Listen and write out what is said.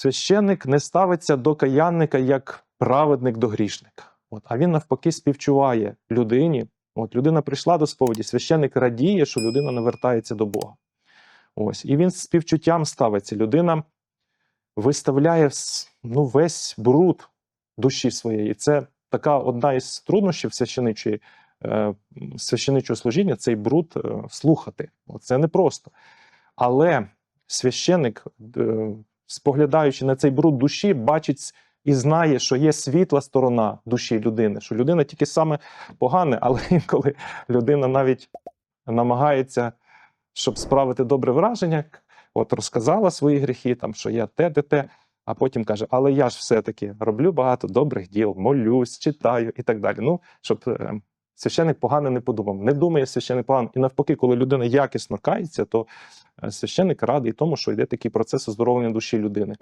священник не ставиться до каянника як праведник до грішника. От, а він навпаки співчуває людині. От людина прийшла до сповіді, священник радіє, що людина навертається до Бога. Ось, і він з співчуттям ставиться. Людина виставляє ну, весь бруд душі своєї. І Це така одна із труднощів священичої, е, священичого служіння цей бруд е, слухати. Це непросто. Але священник, е, споглядаючи на цей бруд душі, бачить і знає, що є світла сторона душі людини, що людина тільки саме погане, але інколи людина навіть намагається, щоб справити добре враження, от розказала свої гріхи, там, що я те, те, те, а потім каже, але я ж все-таки роблю багато добрих діл, молюсь, читаю і так далі. Ну, щоб е, священик погано не подумав. Не думає священник погано. І навпаки, коли людина якісно кається, то священник священик радий тому, що йде такий процес оздоровлення душі людини.